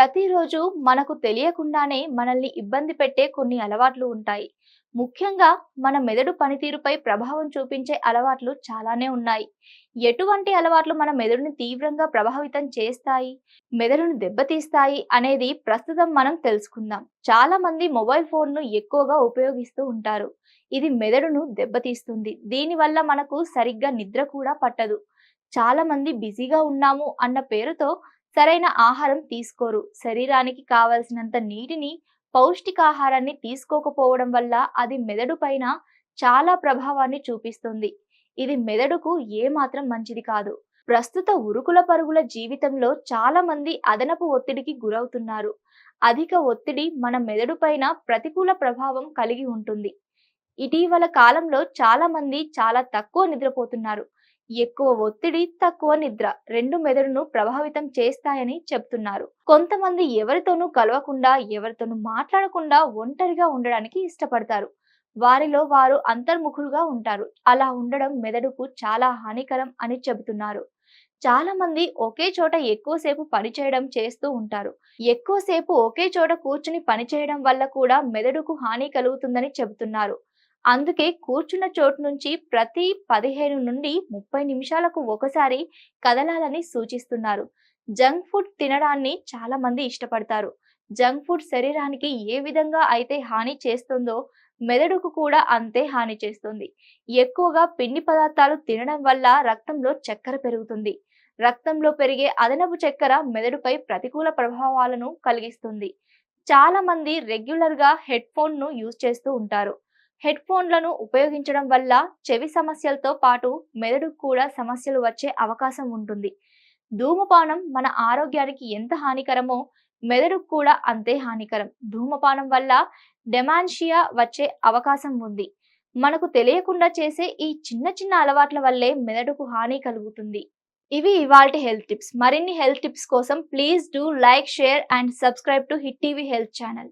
ప్రతిరోజు మనకు తెలియకుండానే మనల్ని ఇబ్బంది పెట్టే కొన్ని అలవాట్లు ఉంటాయి. ముఖ్యంగా మన మెదడు పనితీరుపై ప్రభావం చూపించే అలవాట్లు చాలానే ఉన్నాయి. ఎటువంటి అలవాట్లు మన మెదడుని తీవ్రంగా ప్రభావితం చేస్తాయి? మెదడును దెబ్బతీస్తాయి అనేది ప్రస్తుతం మనం తెలుసుకుందాం. చాలా మంది మొబైల్ ఫోన్ను ఎక్కువగా ఉపయోగిస్తూ ఉంటారు. ఇది మెదడును దెబ్బతీస్తుంది. దీనివల్ల మనకు సరిగ్గా నిద్ర కూడా పట్టదు. చాలా మంది బిజీగా ఉన్నాము అన్న పేరుతో సరైన ఆహారం తీసుకోరు. శరీరానికి కావలసినంత నీటిని పౌష్టికాహారాన్ని తీసుకోకపోవడం వల్ల అది మెదడు పైన చాలా ప్రభావాన్ని చూపిస్తుంది. ఇది మెదడుకు ఏమాత్రం మంచిది కాదు. ప్రస్తుత ఉరుకుల పరుగుల జీవితంలో చాలా మంది అదనపు ఒత్తిడికి గురవుతున్నారు. అధిక ఒత్తిడి మన మెదడు పైన ప్రతికూల ప్రభావం కలిగి ఉంటుంది. ఇటీవల కాలంలో చాలా మంది చాలా తక్కువ నిద్రపోతున్నారు. ఎక్కువ ఒత్తిడి తక్కువ నిద్ర రెండు మెదడును ప్రభావితం చేస్తాయని చెప్తున్నారు. కొంతమంది ఎవరితోనూ కలవకుండా ఎవరితోనూ మాట్లాడకుండా ఒంటరిగా ఉండడానికి ఇష్టపడతారు. వారిలో వారు అంతర్ముఖులుగా ఉంటారు. అలా ఉండడం మెదడుకు చాలా హానికరం అని చెబుతున్నారు. చాలా మంది ఒకే చోట ఎక్కువసేపు పనిచేయడం చేస్తూ ఉంటారు. ఎక్కువసేపు ఒకే చోట కూర్చుని పనిచేయడం వల్ల కూడా మెదడుకు హాని కలుగుతుందని చెబుతున్నారు. అందుకే కూర్చున్న చోటు నుంచి ప్రతి పదిహేను నుండి ముప్పై నిమిషాలకు ఒకసారి కదలాలని సూచిస్తున్నారు. జంక్ ఫుడ్ తినడాన్ని చాలా మంది ఇష్టపడతారు. జంక్ ఫుడ్ శరీరానికి ఏ విధంగా అయితే హాని చేస్తుందో మెదడుకు కూడా అంతే హాని చేస్తుంది. ఎక్కువగా పిండి పదార్థాలు తినడం వల్ల రక్తంలో చక్కెర పెరుగుతుంది. రక్తంలో పెరిగే అదనపు చక్కెర మెదడుపై ప్రతికూల ప్రభావాలను కలిగిస్తుంది. చాలా మంది రెగ్యులర్గా హెడ్ ఫోన్ను యూజ్ చేస్తూ ఉంటారు. హెడ్ ఫోన్లను ఉపయోగించడం వల్ల చెవి సమస్యలతో పాటు మెదడుకు కూడా సమస్యలు వచ్చే అవకాశం ఉంటుంది. ధూమపానం మన ఆరోగ్యానికి ఎంత హానికరమో మెదడుకు కూడా అంతే హానికరం. ధూమపానం వల్ల డెమాన్షియా వచ్చే అవకాశం ఉంది. మనకు తెలియకుండా చేసే ఈ చిన్న చిన్న అలవాట్ల వల్లే మెదడుకు హాని కలుగుతుంది. ఇవి ఇవాల్టి హెల్త్ టిప్స్. మరిన్ని హెల్త్ టిప్స్ కోసం please do like share and subscribe to hit TV health channel.